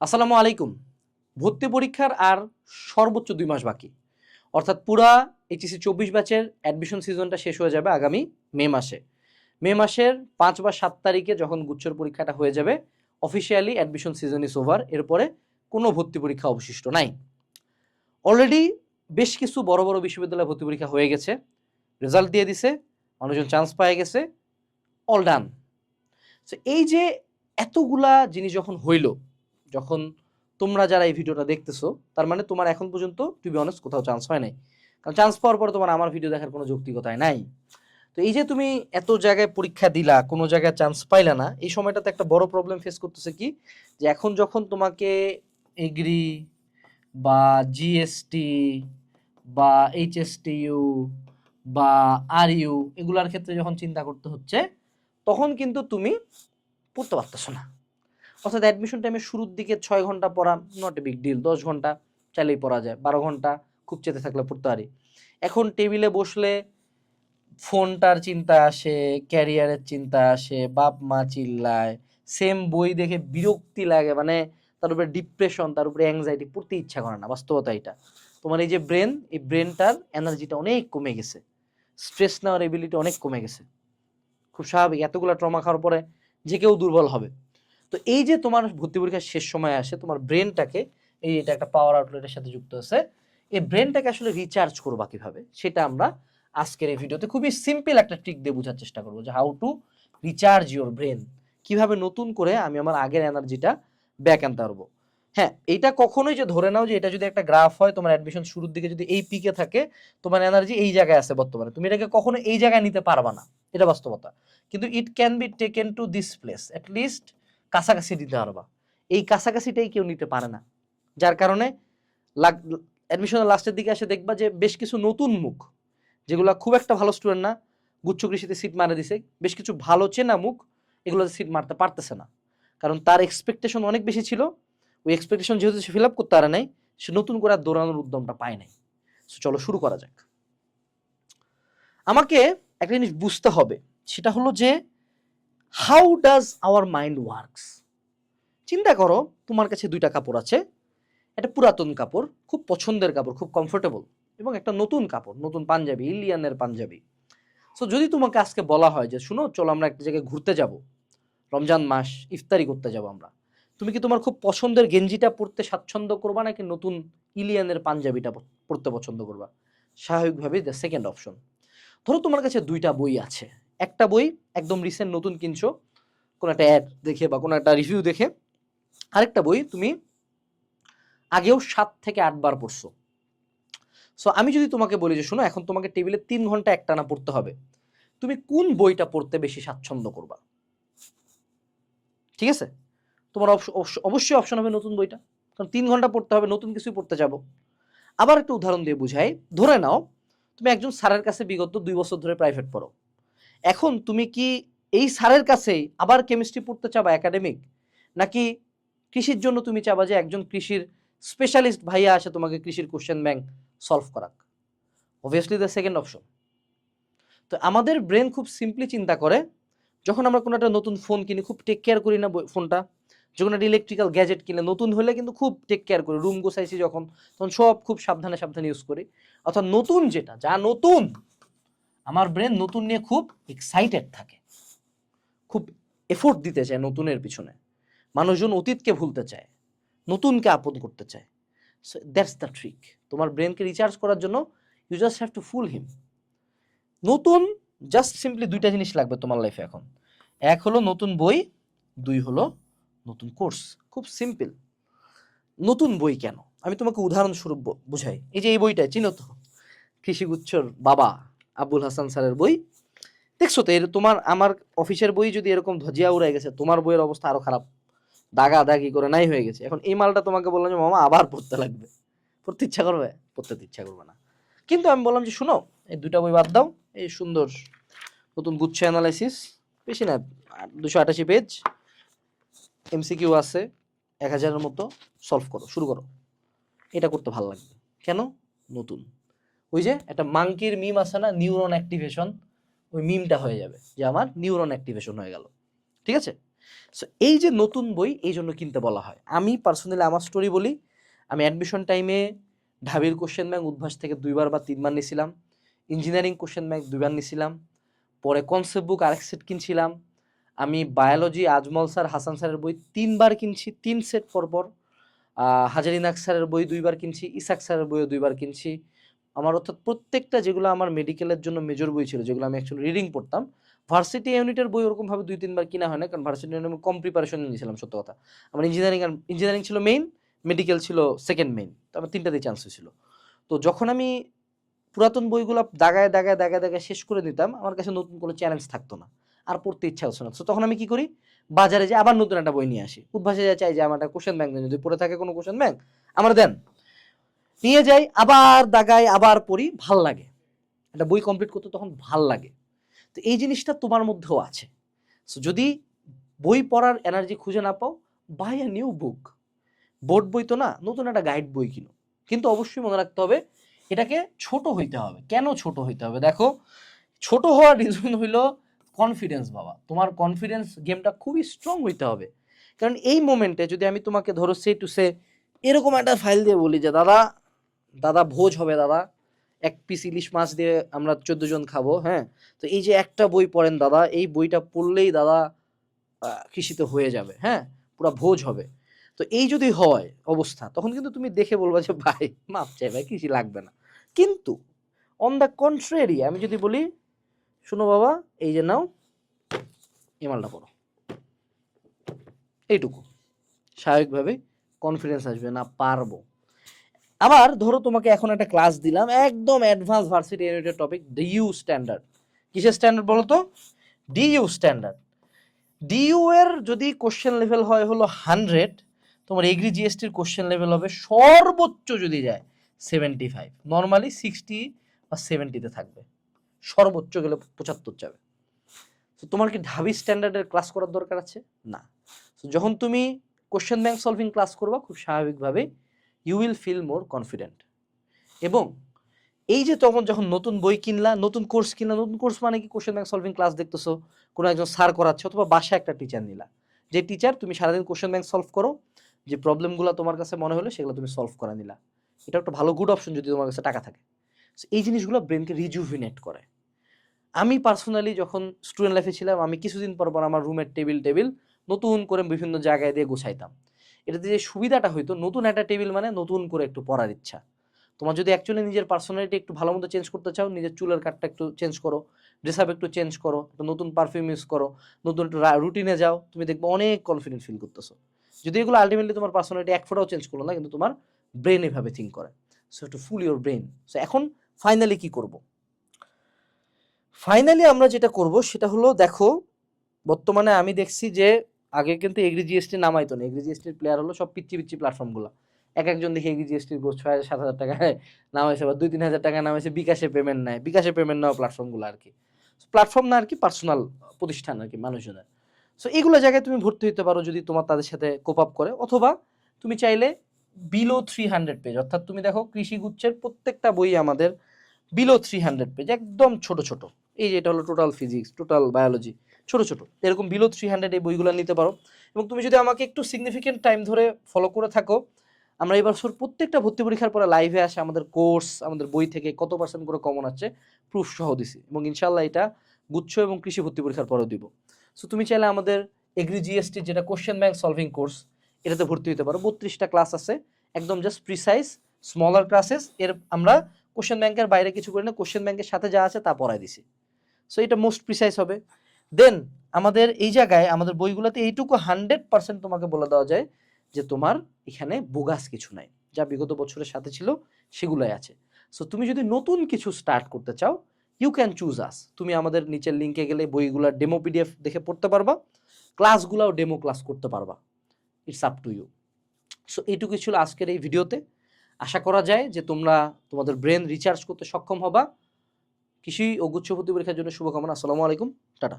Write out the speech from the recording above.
আসসালামু আলাইকুম। ভর্তি পরীক্ষার আর সর্বোচ্চ দুই মাস বাকি। অর্থাৎ পুরা এইচএসি চব্বিশ ব্যাচের অ্যাডমিশন সিজনটা শেষ হয়ে যাবে আগামী মে মাসে। মে মাসের পাঁচ বা সাত তারিখে যখন গুচ্ছর পরীক্ষাটা হয়ে যাবে officially admission season is over এরপরে কোনো ভর্তি পরীক্ষা অবশিষ্ট নাই। অলরেডি বেশ কিছু বড় বড় বিশ্ববিদ্যালয়ে ভর্তি পরীক্ষা হয়ে গেছে রেজাল্ট দিয়ে দিছে, মানুষজন চান্স পেয়ে গেছে অল ডান সো এই যে এতগুলা জিনিস যখন হইল যখন তোমরা যারা এই ভিডিওটা দেখতেছো, তার মানে তোমার এখন পর্যন্ত টু বি অনেস্ট কোথাও চান্স হয় নাই। কারণ চান্স পাওয়ার পরে তোমার আমার ভিডিও দেখার কোনো যৌক্তিকতায় নাই। তো এই যে তুমি এত জায়গায় পরীক্ষা দিলা, কোনো জায়গায় চান্স পাইলা না, এই সময়টাতে একটা বড় প্রবলেম ফেস করতেছে কি? যে এখন যখন তোমাকে এগ্রি বা জিএসটি বা এইচএসটিইউ বা আর ইউ এগুলার ক্ষেত্রে যখন চিন্তা করতে হচ্ছে, তখন কিন্তু তুমি পড়তে পারতেছো না। অর্থাৎ অ্যাডমিশন টাইমের শুরুর দিকে ছয় ঘণ্টা পড়া নট এ বিগ ডিল দশ ঘণ্টা চাইলেই পড়া যায়, বারো ঘণ্টা খুব চেতে থাকলে পড়তে পারি। এখন টেবিলে বসলে ফোনটার চিন্তা আসে ক্যারিয়ারের চিন্তা আসে, বাপ মা চিল্লায় সেম বই দেখে বিরক্তি লাগে মানে তার উপরে ডিপ্রেশন তার উপরে অ্যাংজাইটি পড়তে ইচ্ছা করে না, বাস্তবতা এটা। তোমার এই যে ব্রেন এই ব্রেনটার এনার্জিটা অনেক কমে গেছে স্ট্রেস নেওয়ার এবিলিটি অনেক কমে গেছে। খুব স্বাভাবিক, এতগুলো ট্রমা খাওয়ার পরে যে কেউ দুর্বল হবে। তো এই যে তোমার ভর্তি পরীক্ষার শেষ সময় আসে, তোমার ব্রেনটাকে এই এটা একটা পাওয়ার আউটলেটের সাথে যুক্ত আছে, এই ব্রেনটাকে আসলে রিচার্জ করবা কীভাবে? সেটা আমরা আজকের এই ভিডিওতে খুবই সিম্পল একটা ট্রিক দিয়ে বোঝার চেষ্টা করব যে how to recharge your brain কীভাবে নতুন করে আমি আমার আগের এনার্জিটা ব্যাক আনতে পারব? হ্যাঁ এটা কখনোই যে ধরে নাও যে এটা যদি একটা গ্রাফ হয়, তোমার অ্যাডমিশন শুরুর দিকে যদি এই পিকে থাকে, তোমার এনার্জি এই জায়গায় আছে বর্তমানে। তুমি এটাকে কখনো এই জায়গায় নিতে পারবা না। এটা বাস্তবতা। কিন্তু it can be taken to this place at least কাছাকাছি দিতে পারবা। এই কাছাকাছিটাই কেউ নিতে পারে না। যার কারণে অ্যাডমিশনের লাস্টের দিকে এসে দেখবা যে বেশ কিছু নতুন মুখ, যেগুলো খুব একটা ভালো স্টুডেন্ট না, গুচ্ছ কৃষিতে সিট মারা দিছে, বেশ কিছু ভালো চেনা মুখ এগুলোতে সিট মারতে পারতেছে না। কারণ তার এক্সপেকটেশন অনেক বেশি ছিল, ওই এক্সপেকটেশন যেহেতু সে ফিল আপ করতে পারে নাই, সে নতুন করে দৌড়ানোর উদ্যমটা পায় নাই। সো চলো শুরু করা যাক। আমাকে একটা জিনিস বুঝতে হবে, সেটা হলো যে how does our mind works চিন্তা করো, তোমার কাছে দুইটা কাপড় আছে। একটা পুরাতন কাপড়, খুব পছন্দের কাপড়, খুব কমফোর্টেবল এবং একটা নতুন কাপড়, নতুন পাঞ্জাবি, ইলিয়ানের পাঞ্জাবি। সো যদি তোমাকে আজকে বলা হয় যে, শুনো, চলো আমরা একটা জায়গায় ঘুরতে যাব। রমজান মাস, ইফতারি করতে যাব আমরা। তুমি কি তোমার খুব পছন্দের গেঞ্জিটা পরতে স্বাচ্ছন্দ্য করবা, নাকি নতুন ইলিয়ানের পাঞ্জাবিটা পরতে পছন্দ করবা? স্বাভাবিকভাবেই দ্য সেকেন্ড অপশন ধরো তোমার কাছে দুইটা বই আছে। একটা বই একদম রিসেন্ট নতুন কিনছো, কোনো একটা অ্যাড দেখে বা কোনো একটা রিভিউ দেখে। আরেকটা বই তুমি আগেও সাত থেকে আটবার পড়ছো। সো আমি যদি তোমাকে বলি যে, শোনো, এখন তোমাকে টেবিলে তিন ঘণ্টা একটানা পড়তে হবে। তুমি কোন বইটা পড়তে বেশি স্বাচ্ছন্দ্য করবা? ঠিক আছে? তোমার অবশ্য- অবশ্য- অবশ্যই অপশন হবে নতুন বইটা। কারণ তিন ঘণ্টা পড়তে হবে, নতুন কিছুই পড়তে যাব। আবার একটা উদাহরণ দিয়ে বুঝাই। ধরে নাও, তুমি একজন স্যারের কাছে বিগত দুই বছর ধরে প্রাইভেট পড়ো। এখন তুমি কি এই স্যারের কাছেই আবার কেমিস্ট্রি পড়তে চাবা একাডেমিক নাকি কৃষির জন্য তুমি চাবা যে একজন কৃষির স্পেশালিস্ট ভাইয়া আসে তোমাকে কৃষির কোশ্চেন ব্যাংক সলভ করাক? অবভিয়াসলি দ্য সেকেন্ড অপশন তো আমাদের ব্রেন খুব সিম্পলি চিন্তা করে, যখন আমরা কোনো একটা নতুন ফোন কিনি, খুব টেক কেয়ার করি না ফোনটা যখন একটা ইলেকট্রিক্যাল গ্যাজেট কিনে, নতুন হলে কিন্তু খুব টেক কেয়ার করি রুম গোছাইছি যখন, তখন সব খুব সাবধানে সাবধানে ইউজ করি। অর্থাৎ নতুন যেটা, যা নতুন আমার ব্রেন নতুন নিয়ে খুব এক্সাইটেড থাকে। খুব এফোর্ট দিতে চায় নতুনের পিছনে। মানুষজন অতীতকে ভুলতে চায়, নতুনকে আপন করতে চায়। সো দ্যাটস দ্য ট্রিক তোমার ব্রেনকে রিচার্জ করার জন্য you just have to fuel him নতুন জাস্ট সিম্পলি দুইটা জিনিস লাগবে তোমার লাইফে এখন। এক হলো নতুন বই, দুই হলো নতুন কোর্স খুব সিম্পল নতুন বই কেন? আমি তোমাকে উদাহরণস্বরূপ বুঝাই। এই যে এই বইটা চিনো তো? কৃষিগুচ্ছর বাবা। আবুল হাসান স্যারের বই। দেখছ তো, এর তোমার, আমার অফিসের বই যদি এরকম ধজিয়া উড়ে গেছে, তোমার বইয়ের অবস্থা আরও খারাপ। দাগা দাগি করে নাই হয়ে গেছে। এখন এই মালটা তোমাকে বললাম যে, মামা, আবার পড়তে লাগবে। পড়তে ইচ্ছা করবে? পড়তে ইচ্ছা করবে না। কিন্তু আমি বললাম যে, শুনো, এই দুটা বই বাদ দাও, এই সুন্দর নতুন গুচ্ছ অ্যানালাইসিস বেশি না, দুশো আটাশি পেজ এমসিকিউ আছে, এক হাজারের মতো। সলভ করো, শুরু করো। এটা করতে ভালো লাগবে। কেন? নতুন। ওই যে একটা মাংকির মিম আছে না নিউরন অ্যাক্টিভেশন ওই মিমটা হয়ে যাবে যে আমার নিউরন অ্যাক্টিভেশন হয়ে গেল। ঠিক আছে? সো এই যে নতুন বই, এই জন্য কিনতে বলা হয়। আমি পার্সোনালি আমার স্টোরি বলি, আমি অ্যাডমিশন টাইমে ঢাবির কোশ্চেন ব্যাংক উদ্ভাস থেকে দুইবার বা তিনবার নিয়েছিলাম ইঞ্জিনিয়ারিং কোশ্চেন ব্যাংক দুইবার নিয়েছিলাম, পরে কনসেপ্ট বুক আরেক সেট কিনছিলাম, আমি বায়োলজি আজমল স্যার হাসান স্যারের বই তিনবার কিনছি, তিন সেট পরপর হাজারিনাক স্যারের বই দুইবার কিনছি, ইসাক স্যারের বইও দুইবার কিনছি আমার অর্থাৎ প্রত্যেকটা যেগুলো আমার মেডিকেলের জন্য মেজর বই ছিল, যেগুলো আমি অ্যাকচুয়ালি রিডিং পড়তাম ভার্সিটি ইউনিটের বই ওরকমভাবে দুই, তিনবার কিনা হয় না, কারণ ভার্সিটি ইউনিট আমি কম প্রিপারেশন নিয়েছিলাম, সত্য কথা। আমার ইঞ্জিনিয়ারিং আর ইঞ্জিনিয়ারিং ছিল মেইন মেডিকেল ছিল সেকেন্ড মেইন তো আমার তিনটাতেই চান্স হয়েছিল। তো যখন আমি পুরাতন বইগুলো দাগায় দাগায় দাগায় দাগায় শেষ করে দিতাম আমার কাছে নতুন কোনো চ্যালেঞ্জ থাকতো না, আর পড়তে ইচ্ছা হচ্ছে না। তো তখন আমি কি করি? বাজারে যে আবার নতুন একটা বই নিয়ে আসি। উদ্ভাসে যা চাই যে, আমার একটা কোশ্চেন ব্যাংক যদি পড়ে থাকে কোনো কোশ্চেন ব্যাংক আমার দেন। নিয়ে যাই, আবার দাগাই, আবার পড়ি, ভালো লাগে। একটা বই কমপ্লিট করতে তখন ভালো লাগে। তো এই জিনিসটা তোমার মধ্যেও আছে। সো যদি বই পড়ার এনার্জি খুঁজে না পাও buy a new book board বই তো না, নতুন একটা গাইড বই কিনো। কিন্তু অবশ্যই মনে রাখতে হবে, এটাকে ছোট হইতে হবে। কেন ছোট হইতে হবে? দেখো, ছোট হওয়ার রিজন হইল কনফিডেন্স বাবা। তোমার কনফিডেন্স গেমটা খুবই স্ট্রং হইতে হবে। কারণ এই মোমেন্টে যদি আমি তোমাকে ধরো সে টু সে এরকম একটা ফাইল দিয়ে বলি যে, দাদা দাদা, ভোজ হবে দাদা। এক পিস ইলিশ মাছ দিয়ে আমরা চোদ্দ জন খাব হ্যাঁ? তো এই যে একটা বই পড়েন দাদা, এই বইটা পড়লেই দাদা কৃষিতে হয়ে যাবে হ্যাঁ? পুরো ভোজ হবে। তো এই যদি হয় অবস্থা, তখন কিন্তু তুমি দেখে বলবা যে, ভাই, মাপ চাই, ভাই, কৃষি লাগবে না। কিন্তু অন দ্য কন্ট্রারি আমি যদি বলি, শোনো বাবা, এই যে নাও, এই মালটা পড়ো। এইটুকু। স্বাভাবিকভাবে কনফিডেন্স আসবে না, পারব। আবার ধরো তোমাকে এখন একটা ক্লাস দিলাম, একদম অ্যাডভান্স ভার্সিটি ইউনিটের টপিক ডিইউ স্ট্যান্ডার্ড কিসের স্ট্যান্ডার্ড বলো তো? ডিইউ স্ট্যান্ডার্ড ডিইউ এর যদি কোশ্চেন লেভেল হয় হলো হান্ড্রেড তোমার এগ্রি জিএসটির কোশ্চেন লেভেল হবে সর্বোচ্চ যদি যায় সেভেন্টি ফাইভ নর্মালি সিক্সটি বা সেভেন্টিতে থাকবে। সর্বোচ্চ গেলে পঁচাত্তর যাবে। তো তোমার কি ঢাবি স্ট্যান্ডার্ডের ক্লাস করার দরকার আছে? না। যখন তুমি কোশ্চেন ব্যাংক সলভিং ক্লাস করবা, খুব স্বাভাবিকভাবে you will feel more confident এবং এই যে তখন যখন নতুন বই কিনলা, নতুন কোর্স কিনলা, নতুন কোর্স মানে কি? কোশ্চেন ব্যাংক সলভিং ক্লাস দেখতেছো, কোনো একজন স্যার করাচ্ছে অথবা বাসায় একটা টিচার নিলা। যে টিচার তুমি সারাদিন কোশ্চেন ব্যাংক সলভ করো, যে প্রবলেমগুলো তোমার কাছে মনে হলো সেগুলো তুমি সলভ করে নিলা। এটা একটা ভালো গুড অপশন যদি তোমার কাছে টাকা থাকে। এই জিনিসগুলো ব্রেনকে রিজুভিনেট করে। আমি পার্সোনালি যখন স্টুডেন্ট লাইফে ছিলাম, আমি কিছুদিন পর পর আমার রুমের টেবিল টেবিল নতুন করে বিভিন্ন জায়গায় দিয়ে গুছাইতাম। এটাতে যে সুবিধাটা হইতো, নতুন একটা টেবিল মানে নতুন করে একটু পড়ার ইচ্ছা। তোমার যদি অ্যাকচুয়ালি নিজের পার্সোনালিটি একটু ভালো মতো চেঞ্জ করতে চাও, নিজের চুলের কাটটা একটু চেঞ্জ করো ড্রেস আপ একটু চেঞ্জ করো, একটু নতুন পারফিউম ইউজ করো, নতুন একটু রুটিনে যাও, তুমি দেখবে অনেক কনফিডেন্ট ফিল করতেছো। যদি এগুলো আলটিমেটলি তোমার পার্সোনালিটি এক ফোটাও চেঞ্জ করল না, কিন্তু তোমার ব্রেন এভাবে থিঙ্ক করে। So to fuel your brain so এখন ফাইনালি কি করব? ফাইনালি আমরা যেটা করব, সেটা হলো, দেখো, বর্তমানে আমি দেখছি যে আগে কিন্তু এগ্রি জিএসটি নামাইতো না। এগ্রি জিএসটির প্লেয়ার হলো সব পিচ্ছি পিচ্ছি প্ল্যাটফর্মগুলো এক একজন দেখি এগ্রি জিএসটির গোছ ছয় হাজার সাত হাজার টাকায় নামাইছে বা দুই, তিন হাজার টাকা নামাইছে, বিকাশে পেমেন্ট নেয়। বিকাশে পেমেন্ট নেওয়া প্ল্যাটফর্মগুলো আর কি প্ল্যাটফর্ম না আর কি পার্সোনাল প্রতিষ্ঠান আর কি মানুষজনের। সো এগুলো জায়গায় তুমি ভর্তি হতে পারো যদি তোমার তাদের সাথে কোপ আপ করে। অথবা তুমি চাইলে বিলো থ্রি হান্ড্রেড পেজ অর্থাৎ তুমি দেখো কৃষি গুচ্ছের প্রত্যেকটা বই আমাদের বিলো থ্রি হান্ড্রেড পেজ একদম ছোট ছোট। এই যে এটা হলো টোটাল ফিজিক্স টোটাল বায়োলজি ছোট ছোট। এরকম বিলো থ্রি হান্ড্রেড এই বইগুলো নিতে পারো। এবং তুমি যদি আমাকে একটু সিগনিফিকেন্ট টাইম ধরে ফলো করে থাকো, আমরা এই বছর প্রত্যেকটা ভর্তি পরীক্ষার পরে লাইভে আসে আমাদের কোর্স আমাদের বই থেকে কত পার্সেন্ট করে কমন আছে প্রুফ সহ দিছি। এবং ইনশাল্লাহ এটা গুচ্ছ এবং কৃষি ভর্তি পরীক্ষার পরেও দিব। সো তুমি চাইলে আমাদের এগ্রি জিএসটি যেটা কোশ্চেন ব্যাংক সলভিং কোর্স এটাতে ভর্তি হতে পারো। বত্রিশটা ক্লাস আছে, একদম জাস্ট প্রিসাইজ স্মলার ক্লাসেস এর আমরা কোশ্চেন ব্যাংকের বাইরে কিছু করি না কোশ্চেন ব্যাংকের সাথে যা আছে তা পড়াই দিছি। সো এটা মোস্ট প্রিসাইজ হবে। দেন আমাদের এই জায়গায় আমাদের বইগুলোতে এইটুকু হান্ড্রেড পার্সেন্ট তোমাকে বলে দেওয়া যায় যে তোমার এখানে বোগাস কিছু নাই। যা বিগত বছরের সাথে ছিল সেগুলোই আছে। সো তুমি যদি নতুন কিছু স্টার্ট করতে চাও ইউ ক্যান চুজ আস তুমি আমাদের নিচের লিঙ্কে গেলে বইগুলোর ডেমো পিডিএফ দেখে পড়তে পারবা। ক্লাসগুলোও ডেমো ক্লাস করতে পারবা। It's up to you so এইটুকুই ছিল আজকের এই ভিডিওতে। আশা করা যায় যে তোমরা তোমাদের ব্রেন রিচার্জ করতে সক্ষম হবা। কৃষি ও পরীক্ষার জন্য শুভকামনা। আসসালামু আলাইকুম। টাটা।